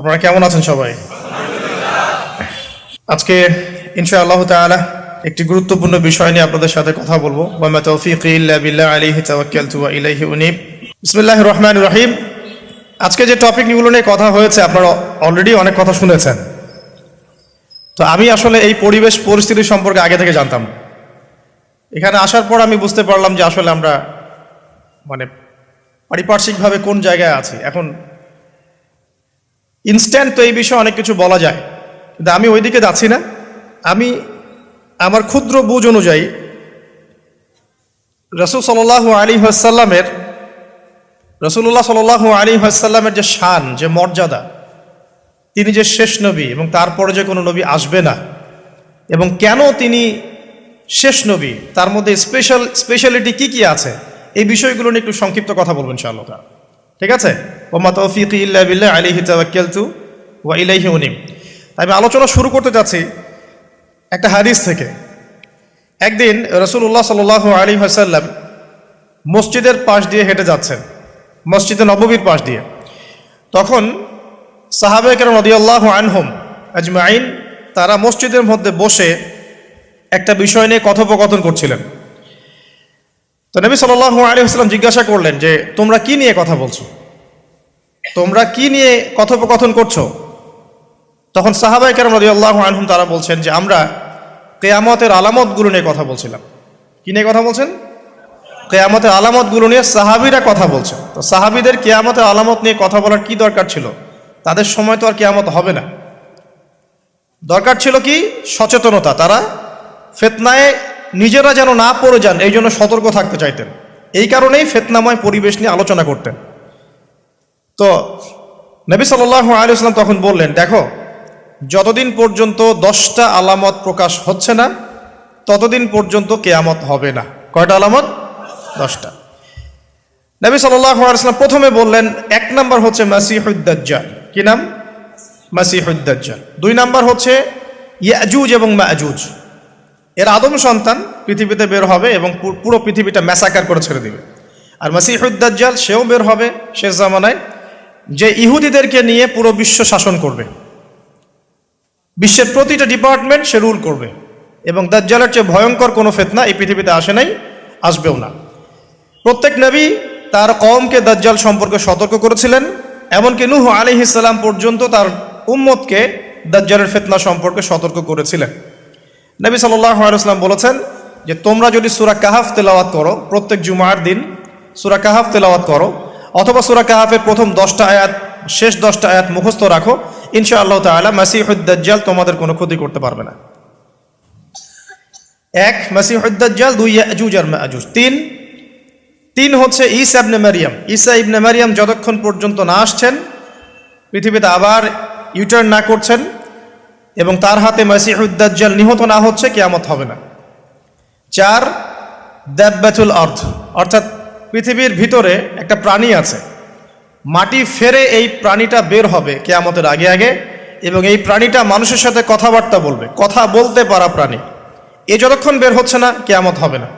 আপনারা কেমন আছেন সবাই? আজকে ইনশা আল্লাহ তাআলা একটি গুরুত্বপূর্ণ বিষয় নিয়ে আপনাদের সাথে কথা বলব। ওয়ামা তৌফিক ইল্লা রহিম। আজকে যে টপিকগুলো নিয়ে কথা হয়েছে, আপনারা অলরেডি অনেক কথা শুনেছেন। তো আমি আসলে এই পরিবেশ পরিস্থিতি সম্পর্কে আগে থেকে জানতাম। এখানে আসার পর আমি বুঝতে পারলাম যে আসলে আমরা মানে পারিপার্শ্বিকভাবে কোন জায়গায় আছি। এখন ইনস্ট্যান্ট তো এই বিষয়ে অনেক কিছু বলা যায়। কিন্তু আমি ওইদিকে যাচ্ছি না। আমি আমার ক্ষুদ্র বুঝ অনুযায়ী রসুল সাল আলী হাসাল্লামের রসুল্লাহ সাল আলী হাসাল্লামের যে শান, যে মর্যাদা, তিনি যে শেষ নবী এবং তারপরে যে কোনো নবী আসবে না, এবং কেন তিনি শেষ নবী, তার মধ্যে স্পেশাল স্পেশালিটি কি কি আছে, এই বিষয়গুলো নিয়ে একটু সংক্ষিপ্ত কথা বলবেন ইনশাআল্লাহ ঠিক আছে? ওমা তৌফিক ইল্লা বিল্লাহ আলাইহি তাওয়াক্কালতু ওয়া ইলাইহি উনিব আমি আলোচনা শুরু করতে যাচ্ছি একটা হাদিস থেকে। একদিন রসুল্লাহ সাল আলী হাসাল্লাম মসজিদের পাশ দিয়ে হেঁটে যাচ্ছেন, মসজিদে নববীর পাশ দিয়ে। তখন সাহাবে কেন নদিয়াল্লাহ আনহুম আজমাইন তারা মসজিদের মধ্যে বসে একটা বিষয় নিয়ে কথোপকথন করছিলেন। তো নবী সাল আলী হাসলাম জিজ্ঞাসা করলেন যে, তোমরা কি নিয়ে কথা বলছো? তোমরা কি নিয়ে কথোপকথন করছ? তখন সাহাবাই কেরাম রাজি আল্লাহ আনহুম তারা বলছেন যে, আমরা কেয়ামতের আলামতগুলো নিয়ে কথা বলছিলাম। কি নিয়ে কথা বলছেন? কেয়ামতের আলামতগুলো নিয়ে সাহাবিরা কথা বলছেন তো সাহাবিদের কেয়ামতের আলামত নিয়ে কথা বলার কি দরকার ছিল? তাদের সময় তো আর কেয়ামত হবে না। দরকার ছিল কি? সচেতনতা। তারা ফেতনায় নিজেরা যেন না পড়ে যান, এই জন্য সতর্ক থাকতে চাইতেন। এই কারণেই ফেতনাময় পরিবেশ নিয়ে আলোচনা করতেন। তো নবী সাল্লাহ আলিয়াল্লাম তখন বললেন, দেখো, যতদিন পর্যন্ত দশটা আলামত প্রকাশ হচ্ছে না, ততদিন পর্যন্ত কেয়ামত হবে না। কয়টা আলামত? দশটা। নবী সাল্লাম প্রথমে বললেন, এক নাম্বার হচ্ছে মাসিহুদ্দাজ্জাল কি নাম? মাসিহুদ্দাজ্জাল দুই নাম্বার হচ্ছে ইয়াজুজ এবং মাজুজ। এর আদম সন্তান পৃথিবীতে বের হবে এবং পুরো পৃথিবীটা ম্যাসাকার করে ছেড়ে দিবে। আর মাসিহুদ্দাজ্জাল সেও বের হবে শেষ জামানায়। যে ইহুদিদেরকে নিয়ে পুরো বিশ্ব শাসন করবে। বিশ্বের প্রতিটা ডিপার্টমেন্ট সে রুল করবে। এবং দাজ্জালের চেয়ে ভয়ঙ্কর কোনো ফেতনা এই পৃথিবীতে আসে নাই, আসবেও না। প্রত্যেক নবী তার কমকে দাজ্জাল সম্পর্কে সতর্ক করেছিলেন, এমনকি নুহ আলিহিসাল্লাম পর্যন্ত তার উম্মতকে দাজ্জালের ফেতনা সম্পর্কে সতর্ক করেছিলেন। নবী সাল্লাম বলেছেন যে তোমরা যদি সুরা কাহাফ তেলাওয়াত করো, প্রত্যেক জুমার দিন সুরা কাহাফ তেলাওয়াত করো অথবা সুরা কাহাফের প্রথম দশটা আয়াত, শেষ দশটা আয়াত মুখস্থ রাখো। ইনশা আল্লাহ তালা মাসিহুদ্দাজ্জাল তোমাদের কোনো ক্ষতি করতে পারবে না। এক, মাসিহুদ্দাজ্জাল, দুই, ইয়াজুজ আর মাজুজ। তিন তিন হচ্ছে ঈসা ইবনে মারিয়াম। ঈসা ইবনে মারিয়াম যতক্ষণ পর্যন্ত না আসছেন, পৃথিবীতে আবার ইউটার্ন না করছেন এবং তার হাতে মাসিহুদ্দাজ্জাল নিহত না হচ্ছে, কেয়ামত হবে না। চার দ্যাব্যাতুল অর্থ অর্থাৎ পৃথিবীর ভিতরে একটা প্রাণী আছে। মাটি ফেরে এই প্রাণীটা বের হবে কেয়ামতের আগে আগে এবং এই প্রাণীটা মানুষের সাথে কথাবার্তা বলবে, কথা বলতে পারা প্রাণী। এ যতক্ষণ বের হচ্ছে না, কেয়ামত হবে না।